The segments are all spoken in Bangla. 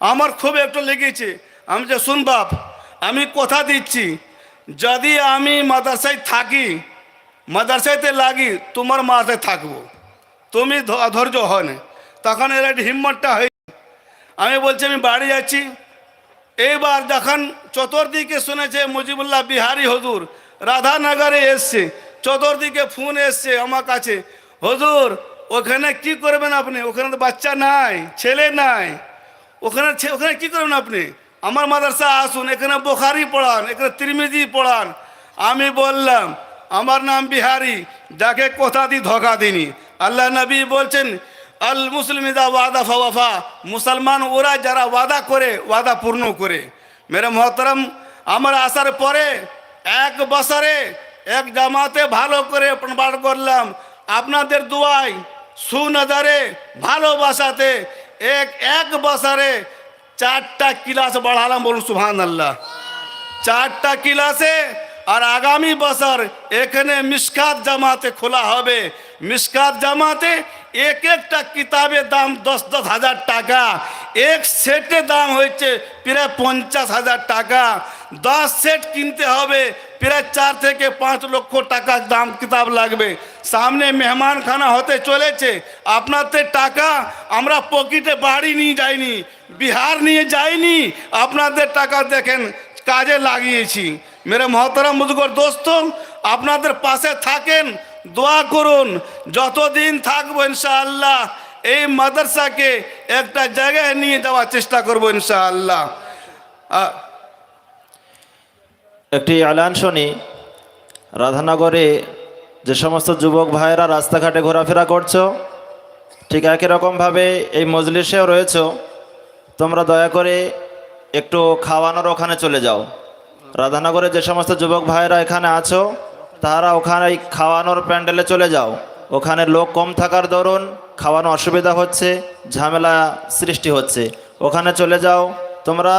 আমার খুব একটু লেগেছে। আমি যে শুন বাপ, আমি কথা দিচ্ছি। যদি আমি মাদ্রাসায় থাকি, মাদ্রাসাতে লাগি, তোমার মাথায় থাকব। তুমি ধ- ধৈর্য হয় না। তখন এর একটা হিম্মতটা হয়ে আমি বলছি, আমি বাড়ি যাচ্ছি। এইবার যখন চতুর্দিকে শুনেছে মুজিবুল্লাহ বিহারি হজুর। রাধানগরে এসছে। চতুর্দিকে ফোন এসছে আমার কাছে। হজুর ওখানে কি করবেন আপনি? ওখানে তো বাচ্চা নাই, ছেলে নাই। ওখানে ওখানে কি করবেন আপনি? আমার মাদ্রাসা আসুন, এখানে বোখারি পড়ান, এখানে তিরমিজি পড়ান। আমি বললাম, আমার নাম বিহারি, যাকে কথা দি ধোকা দিনি আল্লাহ নবী বলছেন, আল মুসলিমিদা ওয়াদা ফাওয়াফা মুসলমান, ওরা যারা ওয়াদা করে, ওয়াদা পূর্ণ করে। মেরে মহতরম, আমার আসার পরে এক বছরে এক জামাতে ভালো করে পাঠ করলাম। আপনাদের দুয়াই সুনজরে, ভালোবাসাতে, এক এক বছরে চারটা ক্লাস বাড়ালাম বলুন সুহান আল্লাহ চারটা ক্লাসে আর আগামী বছর এখানে মিসকাত জামাতে খোলা হবে। মিসকাত জামাতে এক একটা কিতাবের দাম দশ দশ হাজার টাকা। এক সেটের দাম হয়েছে প্রায় পঞ্চাশ হাজার টাকা। দশ সেট কিনতে হবে প্রায় চার থেকে পাঁচ লক্ষ টাকার দাম কিতাব লাগবে। সামনে মেহমানখানা হতে চলেছে। আপনাদের টাকা আমরা পকেটে বাড়ি নিয়ে যাইনি, বিহার নিয়ে যাইনি। আপনাদের টাকা দেখেন কাজে লাগিয়েছি। মেরে মহতরম মুজগর দোস্ত, আপনাদের পাশে থাকেন, দোয়া করুন। যতদিন থাকব ইনশাআল্লাহ, এই মাদ্রাসাকে একটা জায়গায় নিয়ে যাওয়ার চেষ্টা করব ইনশাআল্লাহ। একটি আলান শুনি, রাধানগরে যে সমস্ত যুবক ভাইয়েরা রাস্তাঘাটে ঘোরাফেরা করছ, ঠিক একই রকমভাবে এই মজলিসেও রয়েছো। তোমরা দয়া করে একটু খাওয়ানোর ওখানে চলে যাও। রাধানগরে যে সমস্ত যুবক ভাইয়েরা এখানে আছো তারা ওখানে খাওয়ানোর প্যান্ডেলে চলে যাও। ওখানে লোক কম থাকার দরুন খাওয়ানো অসুবিধা হচ্ছে, ঝামেলা সৃষ্টি হচ্ছে। ওখানে চলে যাও। তোমরা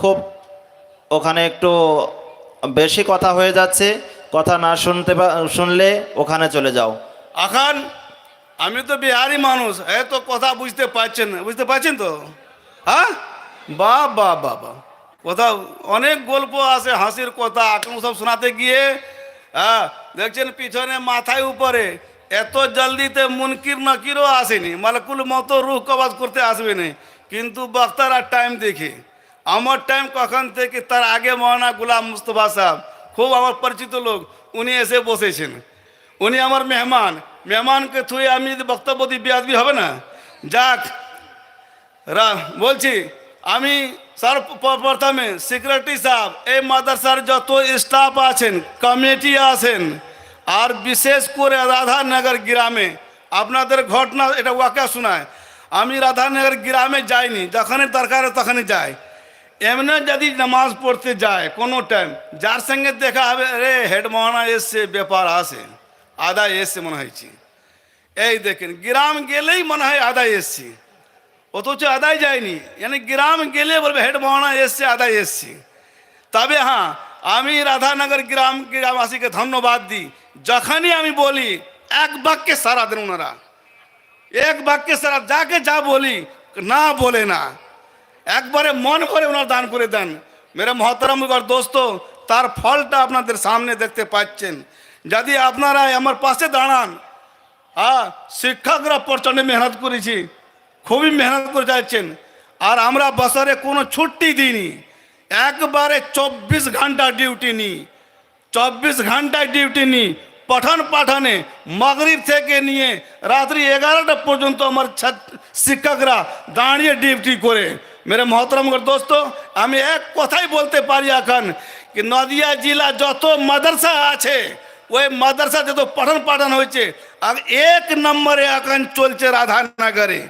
খুব ওখানে একটু বেশি কথা হয়ে যাচ্ছে, কথা না শুনতে শুনলে ওখানে চলে যাও। এখন আমি তো বিহারি মানুষ এত কথা বুঝতে পারছেন বুঝতে পারছেন তো? হ্যাঁ? বা বা বা বা। কথা অনেক গল্প আছে, হাসির কথা এখন সব শোনাতে গিয়ে হ্যাঁ দেখছেন পিছনে মাথায় উপরে, এত জলদিতে মুনকির নাকিরও আসেনি, মালকুল মতো রুহ কবাজ করতে আসবে না। কিন্তু বক্তারা টাইম দেখে। আমার টাইম কখন থেকে তার আগে মহানা গুলাম মুস্তফা সাহেব, খুব আমার পরিচিত লোক, উনি এসে বসেছেন। উনি আমার মেহমান, মেহমানকে থুয়ে আমি যদি বক্তব্য দিই, বেয়াদবি হবে না? যাক বলছি, আমি স্যার প্রথমে সেক্রেটারি সাহেব, এই মাদ্রাসার যত স্টাফ আছেন কমিটি আছেন, আর বিশেষ করে রাধানগর গ্রামে, আপনাদের ঘটনা, এটা ওয়াকা শোনায়। আমি রাধানগর গ্রামে যাইনি, যখনই দরকার তখনই যাই। এমনি যদি নামাজ পড়তে যায় কোনো টাইম যার সঙ্গে দেখা হবে রে হেড মহানা এসছে, ব্যাপার আসে আদায় এসছে মনে হয়েছে এই দেখেন, গ্রাম গেলেই মনে হয় আদায় এসছি। অথচ আদায় যায়নি। মানে গ্রাম গেলে বলবে, হেড মহানা এসছে, আদায় এসছি। তবে হ্যাঁ আমি রাধানগর গ্রাম গ্রামবাসীকে ধন্যবাদ দিই। যখনই আমি বলি, এক বাক্যে সারা দেন ওনারা। এক বাক্যে সারা যাকে যা বলি, না বলে না। একবারে মন করে ওনার দান করে দেন। মেরে মহতরম দোস্ত, তার ফলটা আপনাদের সামনে দেখতে পাচ্ছেন। যদি আপনারা আমার পাশে দাঁড়ান হ্যাঁ শিক্ষকরা প্রচণ্ড মেহনত করেছি, খুবই মেহনত করে যাচ্ছেন। আর আমরা বছরে কোনো ছুটি দিইনি। একবারে চব্বিশ ঘণ্টা ডিউটি নিই। চব্বিশ ঘন্টায় ডিউটি নিই। পঠন পাঠনে মগরিব থেকে নিয়ে রাত্রি এগারোটা পর্যন্ত আমার শিক্ষকরা দাঁড়িয়ে ডিউটি করে। মেরে মহতরম দোস্ত আমি এক কথাই বলতে পারি এখন কি নদিয়া জেলা যত মাদ্রাসা আছে ওই মাদ্রাসা যত পঠন পাঠন হয়েছে আর এক নম্বরে এখন চলছে রাধানগরে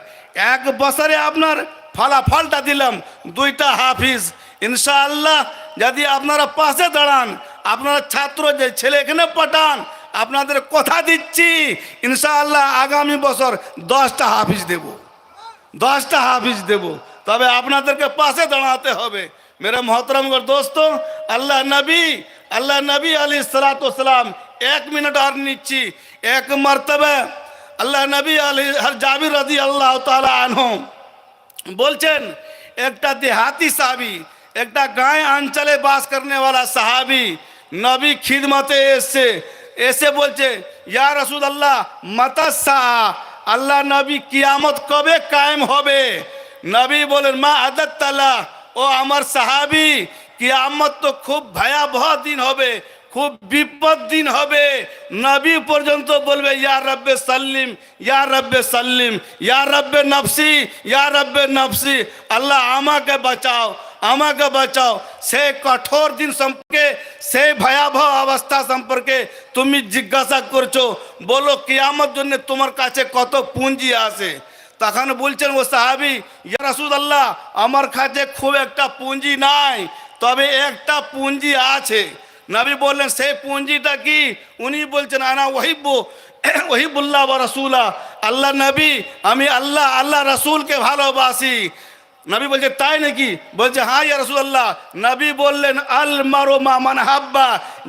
এক বছরে আপনার ফলাফলটা দিলাম দুইটা হাফিজ ইনশাআল্লাহ যদি আপনারা পাশে দাঁড়ান আপনারা ছাত্র যে ছেলে এখানে পাঠান আপনাদের কথা দিচ্ছি ইনশাআল্লাহ আগামী বছর দশটা হাফিজ দেব দশটা হাফিজ দেব তবে আপনাদেরকে পাশে দাঁড়াতে হবে। মেরে মহতরমগর দোস্ত, আল্লাহ নবী আল্লাহ নবী আলী সালাতাম এক মিনিট আর নিচ্ছি। এক মর্তবে, আল্লাহ নবী আলী হর জাবির রদি আল্লাহ তালা আনহম বলছেন, একটা দেহাতি সাহাবি, একটা গায়ে অঞ্চলে বাস করনে वाला সাহাবি নবী খিদমতে এসছে। এসে বলছে, ইয়া রসুল আল্লাহ মাতাসা আল্লাহ নবী কিয়ামত কবে কায়েম হবে? নবী বলেন, মা আদত তালা ও আমার সাহাবি, কিয়ামত তো খুব ভয়াবহ দিন হবে, খুব বিপদ দিন হবে। নবী পর্যন্ত বলবে, ইয়া রব্বে সাল্লিম, ইয়া রব্বে সাল্লিম, ইয়া রব্বে নফসি, ইয়া রব্বে নফসি, আল্লাহ আমাকে বাঁচাও আমাকে বাঁচাও। সে কঠোর দিন সম্পর্কে, সে ভয়াবহ অবস্থা সম্পর্কে তুমি জিজ্ঞাসা করছ। বলো, কিয়ামত জন্য তোমার কাছে কত পুঁজি আছে? তখন বলছেন, ও সাহাবি ইয়ারাসুদ আল্লাহ আমার কাছে খুব একটা পুঁজি নাই, তবে একটা পুঁজি আছে। নবী বললেন, সেই পুঁজিটা কি? উনি বলছেন, আনা ওহিব্য ওহিবুল্লাহ বা রসুলা, আল্লাহ নবী, আমি আল্লাহ আল্লাহ রসুলকে ভালোবাসি। নবী বলছে তাই নাকি বলছে হ্যাঁ ইয়া রসুল্লাহ নবী বললেন আল মারো মামান হাব্বা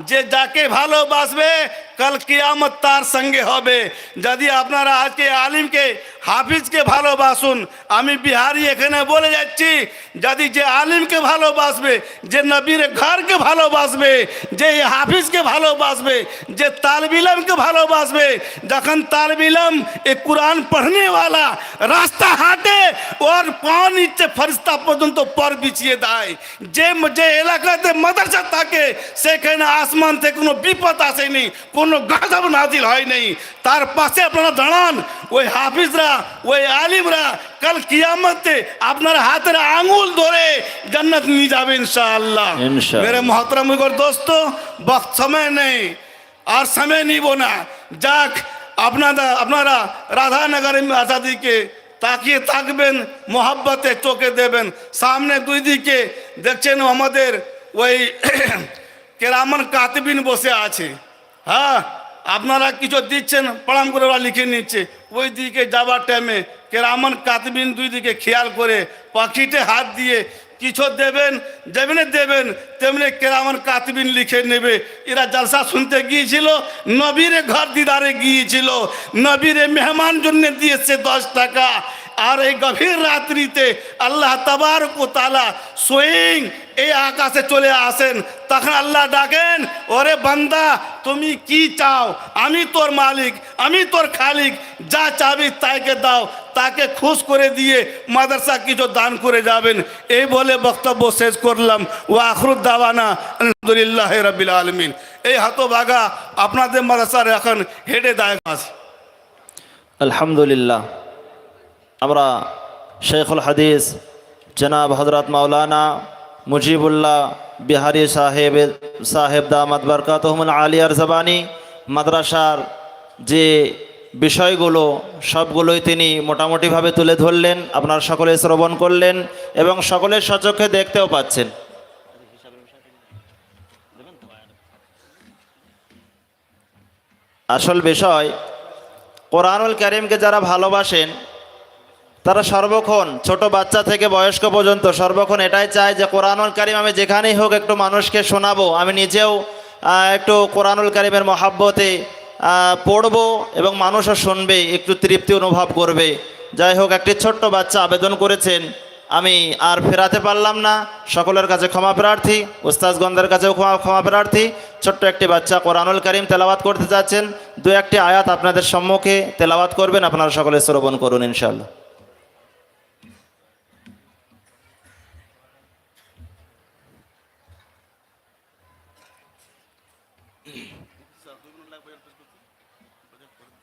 যে যাকে ভালোবাসবে কাল কিয়ামত তার সঙ্গে হবে যদি আপনারা আজকে আলিমকে হাফিজকে ভালোবাসুন আমি বিহারি এখানে বলে যাচ্ছি যদি যে আলিমকে ভালোবাসবে যে নবীর ঘরকে ভালোবাসবে যে হাফিজকে ভালোবাসবে যে তালবিলমকে ভালোবাসবে যখন তালবিলম এ কোরআন পড়নে वाला রাস্তা হাঁটে ওর পাঁচ নিচে ফরিস্তা পর্যন্ত পর বিছিয়ে দেয়। যে যে এলাকাতে মাদ্রাসা থাকে সেখানে আসমান থেকে কোনো বিপদ আসেনি কোনো গাঁজাব নাজিল হয়নি। তার পাশে আপনারা দাঁড়ান ওই হাফিজরা ওই আলিমরা কাল কিয়ামতে আপনার হাতের আঙুল ধরে জান্নাত নিয়ে যাবে ইনশাআল্লাহ। মেরে মহাতরাম দোস্ত বক্ত সময় নেই আর সময় নিব না। যাক আপনারা আপনারা রাধানগর আজাদিকে তাকিয়ে থাকবেন, মোহাব্বতে চোখে দেবেন। সামনে দুই দিকে দেখছেন আমাদের ওই কেরামন কাতবিন বসে আছে। হ্যাঁ আপনারা কিছু দিচ্ছেন? প্রণাম করে ওরা লিখে নিচ্ছে। ওই দিকে যাবার টাইমে কেরামন কাতবিন দুই দিকে খেয়াল করে পাখিতে হাত দিয়ে কিছু দেবেন, যেমনি দেবেন, তেমনি কেরামন কাতবিন লিখে নেবে। এরা জলসা শুনতে গিয়েছিল, নবীরে ঘর দিদারে গিয়েছিল। নবীরে মেহমান জন্য দিয়েছে দশ টাকা। আর এই গভীর রাত্রিতে আল্লাহ তাবার কোতালা সোয়িং এই আকাশে চলে আসেন, তখন আল্লাহ ডাকেন, ওরে বান্দা, তুমি কি চাও? আমি তোর মালিক, আমি তোর খালিক, যা চাবি তাকে দাও। তাকে খুশ করে দিয়ে মাদ্রাসা কিছু দান করে যাবেন। এই বলে বক্তব্য শেষ করলাম। ও দাওয়ানা আলহামদুলিল্লাহ রবিল আলমিন। এই হাতবাগা আপনাদের মাদ্রাসার এখন হেডে দায় আলহামদুলিল্লাহ। আমরা শেখুল হাদিস জনাব হজরত মাওলানা মুজিবুল্লাহ বিহারি সাহেব সাহেব দামাদ বরকাতহমুল আলিয়ার জবানি, মাদ্রাসার যে বিষয়গুলো, সবগুলোই তিনি মোটামুটিভাবে তুলে ধরলেন, আপনার সকলে শ্রবণ করলেন এবং সকলের সচক্ষে দেখতেও পাচ্ছেন। আসল বিষয়, কোরআনুল করিমকে যারা ভালোবাসেন তারা সর্বক্ষণ ছোট বাচ্চা থেকে বয়স্ক পর্যন্ত সর্বক্ষণ এটাই চায় যে কোরআনুল কারিম আমি যেখানেই হোক একটু মানুষকে শোনাবো, আমি নিজেও একটু কোরআনুল কারিমের মহাব্বতে পড়ব এবং মানুষও শুনবে, একটু তৃপ্তি অনুভব করবে। যাই হোক, একটি ছোট্ট বাচ্চা আবেদন করেছেন, আমি আর ফেরাতে পারলাম না। সকলের কাছে ক্ষমা প্রার্থী উস্তাজগণদের কাছেও ক্ষমা ক্ষমা প্রার্থী। ছোট্ট একটি বাচ্চা কোরআনুল করিম তেলাওয়াত করতে যাচ্ছেন। দু একটি আয়াত আপনাদের সম্মুখে তেলাওয়াত করবেন, আপনারা সকলে শ্রবণ করুন ইনশাল্লাহ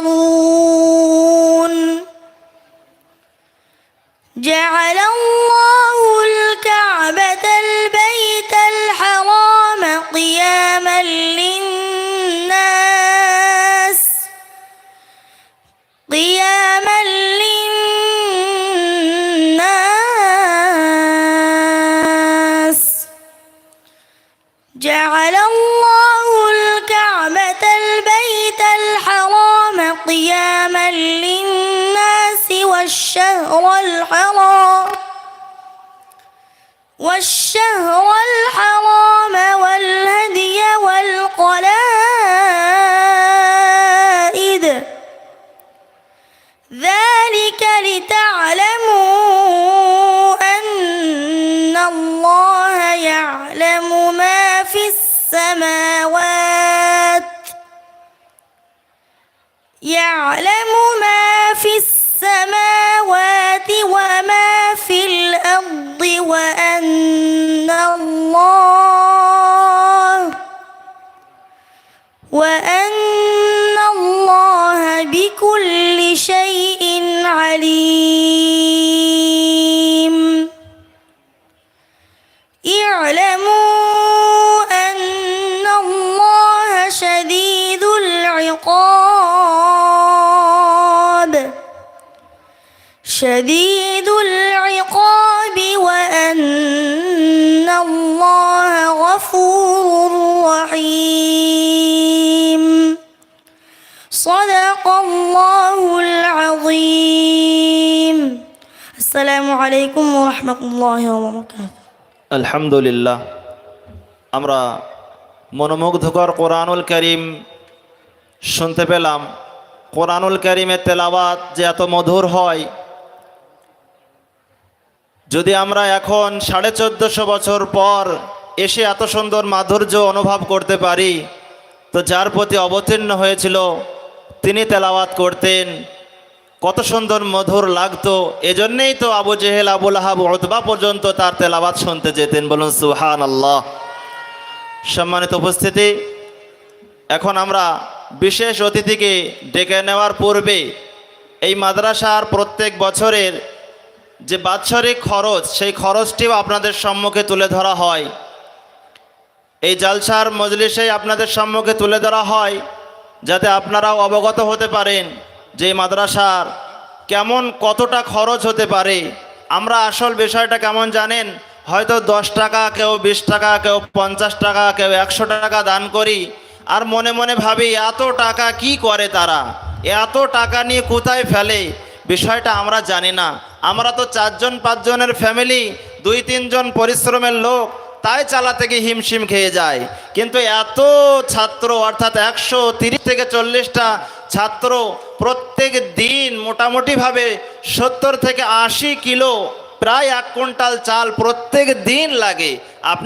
تحشرون جعل الله الكعبة البيت الحرام قياما للناس. قياما للناس. جعل الله الكعبة البيت قياما للناس والشهر الحرام والشهر الحرام والهدي والقلائد صدق الله العظيم السلام عليكم ورحمة الله وبركاته আলহামদুলিল্লাহ আমরা মনোমুগ্ধকর কোরআনুল করিম শুনতে পেলাম কোরআনুল করিমের তেলাওয়াত যে এত মধুর হয় যদি আমরা এখন সাড়ে চোদ্দোশো বছর পর এসে এত সুন্দর মাধুর্য অনুভব করতে পারি তো যার প্রতি অবতীর্ণ হয়েছিল তিনি তেলাওয়াত করতেন। কত সুন্দর মধুর লাগতো। এজন্যেই তো আবু জেহেল আবুল আহাব পর্যন্ত তার তেলাওয়াত শুনতে যেতেন। বলুন সুহান আল্লাহ সম্মানিত উপস্থিতি, এখন আমরা বিশেষ অতিথিকে ডেকে নেওয়ার পূর্বে এই মাদ্রাসার প্রত্যেক বছরের যে বাৎসরিক খরচ, সেই খরচটিও আপনাদের সম্মুখে তুলে ধরা হয়। এই জালসার মজলিসেই আপনাদের সম্মুখে তুলে ধরা হয়। যাতে আপনারাও অবগত হতে পারেন যে মাদ্রাসার কেমন কতটা খরচ হতে পারে। আমরা আসল বিষয়টা কেমন জানেন? হয়তো দশ টাকা, কেউ বিশ টাকা, কেউ পঞ্চাশ টাকা, কেউ একশো টাকা দান করি। আর মনে মনে ভাবি, এত টাকা কি করে তারা? এত টাকা নিয়ে কোথায় ফেলে? বিষয়টা আমরা জানি না। আমরা তো চারজন, পাঁচজনের ফ্যামিলি দুই, তিনজন পরিশ্রমের লোক। তাই চালাতে গিয়ে হিমশিম খেয়ে যায়। কিন্তু এত ছাত্র, অর্থাৎ একশো তিরিশ থেকে চল্লিশটা ছাত্র প্রত্যেক দিন মোটামুটিভাবে সত্তর থেকে আশি কিলো প্রায় এক কুইন্টাল চাল প্রত্যেক দিন লাগে। আপনি